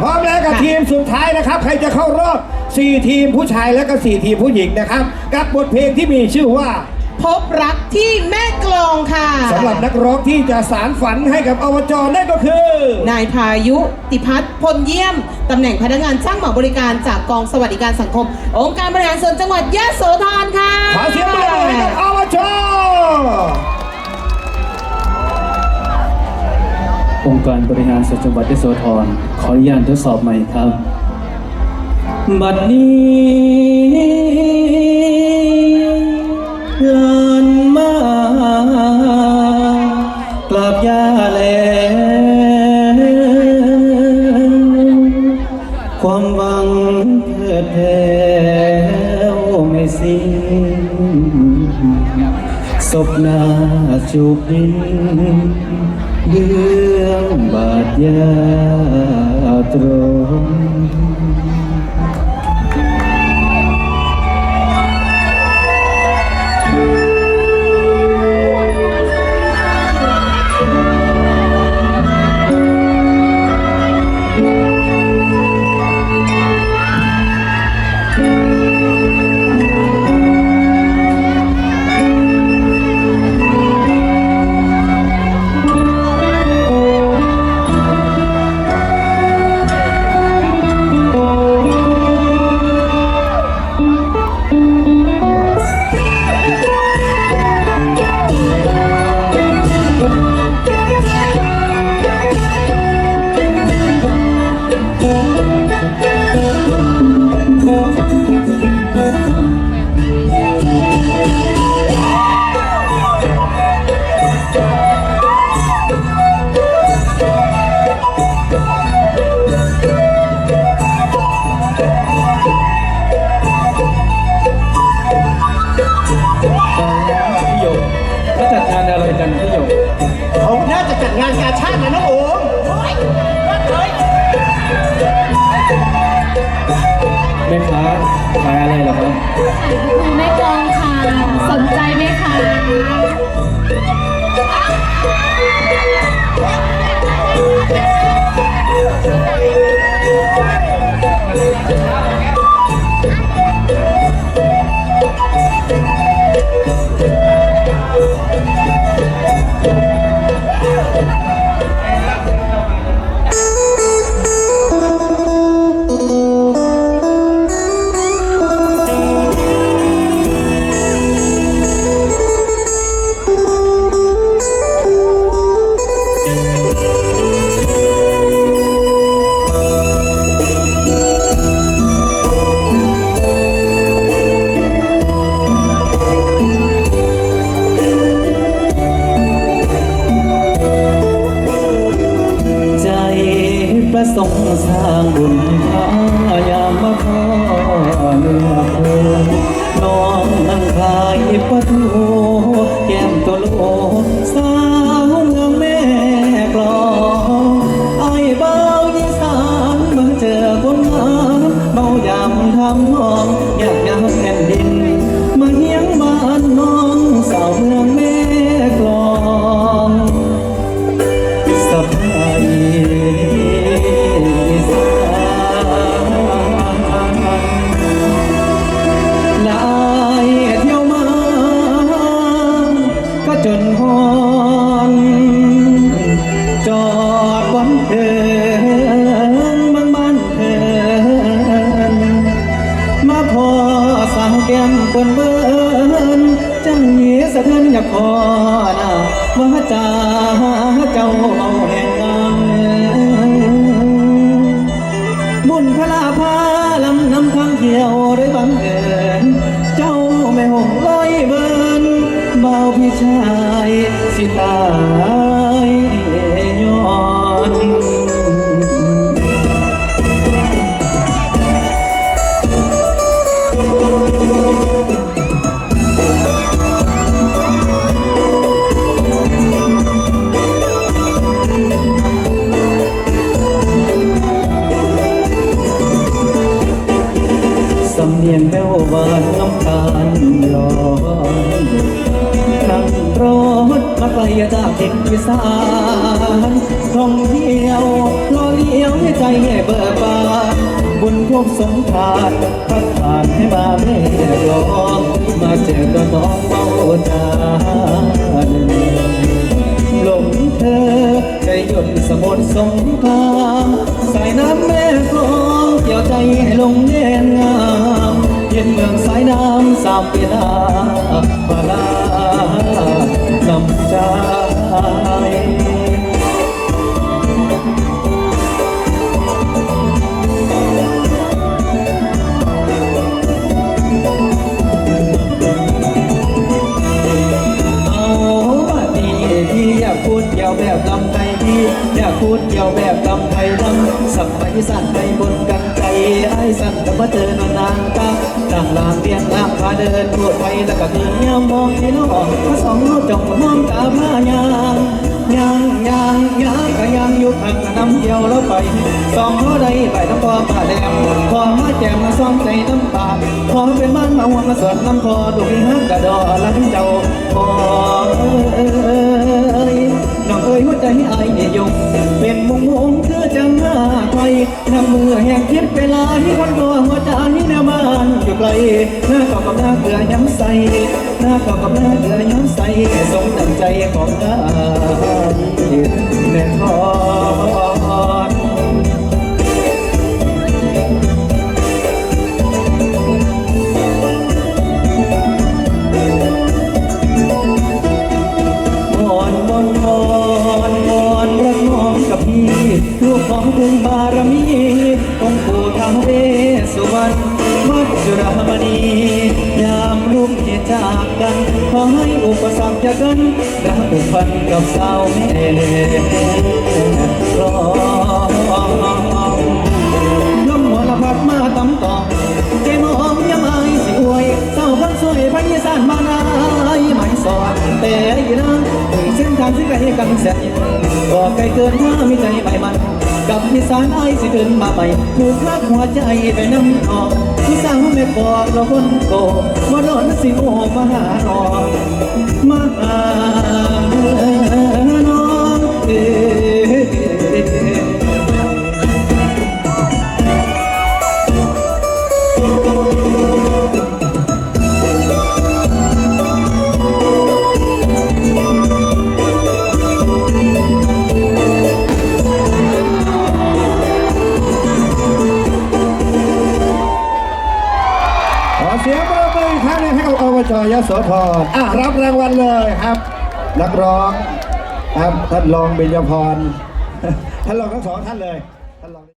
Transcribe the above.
พร้อมแล้วกับค่ะทีมสุดท้ายนะครับ ใครจะเข้ารอบ 4 ทีมผู้ชายและก็ 4 ทีมผู้หญิงนะครับ กับบทเพลงที่มีชื่อว่า พบรักที่แม่กลองค่ะสำหรับนักร้องที่จะสารฝันให้กับอบจนั่นก็คือ นายพายุติพัฒน์พลเยี่ยม ตำแหน่งพนักงานช่างเหมาบริการจากกองสวัสดิการสังคม องค์การบริหารส่วนจังหวัดยะโสธรค่ะ ขอเสียงปรบมือให้กับอบจ องค์การบริหารส่วนจังหวัดยโสธรขออนุญาตทดสอบใหม่ครับ บัดนี้ลานมากราบยาแล้วความหวังเพื่อแท้วไม่สิ้นศพนาจูบดิน เดืองบาดยาตรง แม่ค้าขายอะไรเหรอครับคุณแม่กลองค่ะ สนใจไหมคะางบุญพายามมาขอเนื้อเพลินน้องนั่งขายประตูแก้มตัวโลสาวเมืองแม่กลองไอ้เบายีสานมาเจอคนงามเบายำทำห้อง พระลาพาลำนำทางเที่ยวได้บังเอิญเจ้าไม่หงลอยเบิ้นเบาพี่ชายสิตา นียงแป้วหวานน้ำตาลลอยนั่งรถมาขกลจากถิ่นอีสานท่องเที่ยวรอเลี้ยวให้ใจให้เบิกบานบุญพบสงทานพัดผ่านให้มาแม่รอมาเจอกับน้องเมาจานหลงเธอใจหยุดสมุทรสงครามสายน้ำแม่กลองเกี่ยวใจให้ลงแน่นงาายน้ำสามปีลาพาลานำใจเอาบัดยาวแบบลำไทยพี่อยากพูดเกี่ยวแบบลำไทยลำสักไปสั่นไปบนกัน ไอ้สั่นกับมาเจอนานานๆกันต่างลางเรียงลางพาเดินพูดไปแล้วก็มีเงี้ยมองให้น้องมาสองจงมองตาพายางยางยางยางก็ยังอยู่ข้างน้ำเดียวแล้วไปสองเขาได้ไปน้ำพอผ้าแดงพอมาแจมมาซ้อมใจน้ำตาพอเป็นบ้านมาหัวมาสวนน้ำพอดูพี่ฮักกระดอลังเจ้าพอเอ้ย องเอ้ยหัวใจไอ้เนี่ยยงเป็นมุงมงเธอจังหน้าไฟน้ำมือแห่งคิดเวลาที่คนตัวหัวใจแนวบ้านอยู่ไกลหน้าเก่ากับหน้าเกลือย้ำใสหน้าเก่ากับหน้าเกลือย้ำใสสมดังใจของนายแม่ทอนามณียามรุ่งที่จากกันขอให้อุปสรรคอย่ากันรักผูกพันกับสาวแม่รอลมหัวละพัดมาตำต่อใจมองยามอายสิอวยสาวคนสวยพันยสานมานายหมายสอนแต่อีนางเส้นทางที่ไกลกันแสนก็ไกลเกินถ้ามีใจใหม่มัน มีสานอสิเดินมาใหม่ถูกรักหัวใจไปน้ำนองผู้สาวไม่บอกเราคนโกว่าโดนสิโอมาหาน้องมาหาน้องเอ้ย จยโสธรอะรับรางวัลเลยครับ นักร้องครับท่านรองเบญจพรท่านรองทั้งสองท่านเลยท่านรอง